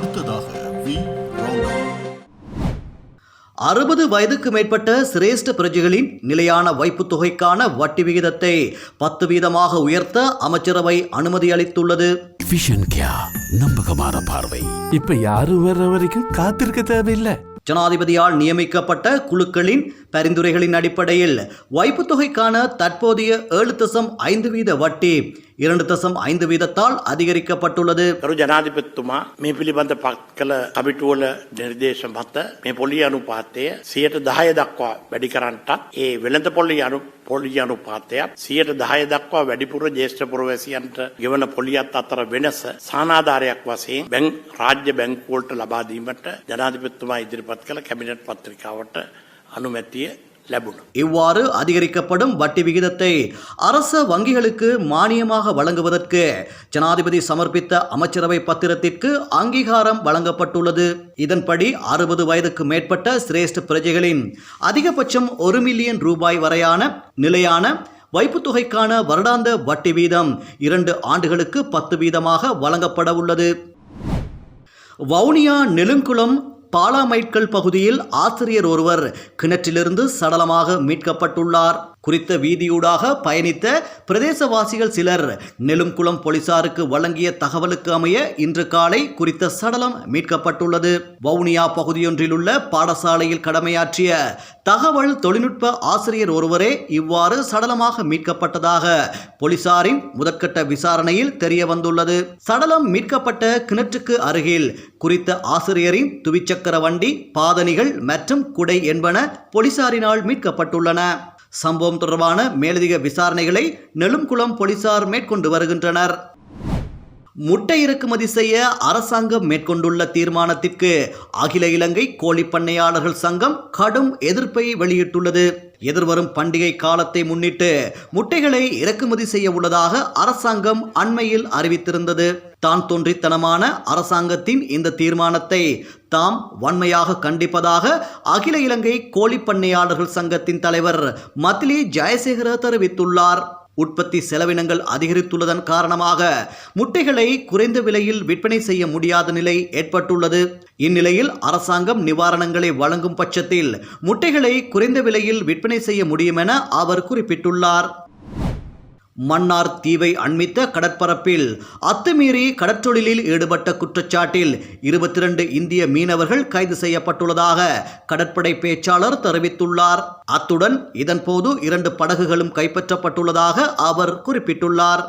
அடுத்ததாக வி. அறுபது வயதுக்கு மேற்பட்ட சிரேஷ்ட பிரஜைகளின் நிலையான வைப்புத் தொகைக்கான வட்டி விகிதத்தை பத்து வீதமாக உயர்த்த அமைச்சரவை அனுமதி அளித்துள்ளது. நம்பகமான பார்வை. இப்ப யாரும் வர்ற வரைக்கும் காத்திருக்க தேவையில்லை. ஜனாதிபதியால் நியமிக்கப்பட்ட குழுக்களின் பரிந்துரைகளின் அடிப்படையில் வைப்புத் தொகைக்கான தற்போதைய ஏழு தசம் ஐந்து வீத வட்டி இரண்டு தசம் ஐந்து வீதத்தால் அதிகரிக்கப்பட்டுள்ளது ගරු ජනාධිපතිතුමා මේ පිළිබඳ පත් කළ කමිටුවල නිර්දේශ මත මේ පොලි අනුපාතය සියයට දහය දක්වා වැඩි කරන්නටත් ඒ වෙළඳ පොලි අනු පොලි අනුපාතයක් සියයට දහය දක්වා වැඩිපුර ජේෂ්ඨ පුරවැසියන්ට ගෙවන පොලියත් අතර වෙනස සානාධාරයක් වශයෙන් බැං රාජ්‍ය බැංකුවලට ලබා දීමට ජනාධිපතිතුමා ඉදිරිපත් කළ කැබිනට් පත්‍රිකාවට அனுமதியை லැබුණා. இவ்வாறு அதிகரிக்கப்படும் வட்டி விகிதத்தை அரச வங்கிகளுக்கு மானியமாக வழங்குவதற்கு ஜனாதிபதி சமர்ப்பித்த அமைச்சரவை பத்திரத்திற்கு அங்கீகாரம் வழங்கப்பட்டுள்ளது இதன்படி அறுபது வயதுக்கு மேற்பட்ட சிரேஷ்ட பிரஜைகளின் அதிகபட்சம் ஒரு மில்லியன் ரூபாய் வரையான நிலையான வைப்பு தொகைக்கான வருடாந்த வட்டி வீதம் இரண்டு ஆண்டுகளுக்கு பத்து வீதமாக வழங்கப்பட உள்ளது வவுனியா நெலுங்குளம் பாலாமைட்கள் பகுதியில் ஆசிரியர் ஒருவர் கிணற்றிலிருந்து சடலமாக மீட்கப்பட்டுள்ளார். குறித்த வீதியூடாக பயணித்த பிரதேசவாசிகள் சிலர். நெலுங்குளம் போலீசாருக்கு வழங்கிய தகவலுக்கு அமைய இன்று காலை குறித்த சடலம் மீட்கப்பட்டுள்ளது. வவுனியா பகுதியொன்றில் உள்ள பாடசாலையில் கடமையாற்றிய தகவல் தொழில்நுட்ப ஆசிரியர் ஒருவரே இவ்வாறு சடலமாக மீட்கப்பட்டதாக போலீசாரின் முதற்கட்ட விசாரணையில் தெரிய வந்துள்ளது சடலம் மீட்கப்பட்ட கிணற்றுக்கு அருகில் குறித்த ஆசிரியரின் துவிச்சக்கர வண்டி பாதணிகள் மற்றும் குடை என்பன போலீசாரினால் மீட்கப்பட்டுள்ளன. சம்பவம் தொடர்பான மேலதிக விசாரணைகளை நெலும்குளம் போலீசார் மேற்கொண்டு வருகின்றனர். முட்டை இறக்குமதி செய்ய அரசாங்கம் மேற்கொண்டுள்ள தீர்மானத்திற்கு அகில இலங்கை கோழி பண்ணையாளர்கள் சங்கம் கடும் எதிர்ப்பை வெளியிட்டுள்ளது. எதிர்வரும் பண்டிகை காலத்தை முன்னிட்டு முட்டைகளை இறக்குமதி செய்ய உள்ளதாக அரசாங்கம் அண்மையில் அறிவித்திருந்தது. தான் தோன்றித்தனமான அரசாங்கத்தின் இந்த தீர்மானத்தை தாம் வன்மையாக கண்டிப்பதாக அகில இலங்கை கோழி பண்ணையாளர்கள் சங்கத்தின் தலைவர் மத்லி ஜெயசேகர தெரிவித்துள்ளார். உற்பத்தி செலவினங்கள் அதிகரித்துள்ளதன் காரணமாக முட்டைகளை குறைந்த விலையில் விற்பனை செய்ய முடியாத நிலை ஏற்பட்டுள்ளது. இந்நிலையில் அரசாங்கம் நிவாரணங்களை வழங்கும் பட்சத்தில் முட்டைகளை குறைந்த விலையில் விற்பனை செய்ய முடியும் என அவர் குறிப்பிட்டுள்ளார். மன்னார் தீவை அண்மித்த கடற்பரப்பில் அத்துமீறி கடற்றொழிலில் ஈடுபட்ட குற்றச்சாட்டில் இருபத்தி ரெண்டு இந்திய மீனவர்கள் கைது செய்யப்பட்டுள்ளதாக கடற்படை பேச்சாளர் தெரிவித்துள்ளார். அத்துடன் இதன்போது இரண்டு படகுகளும் கைப்பற்றப்பட்டுள்ளதாக அவர் குறிப்பிட்டுள்ளார்.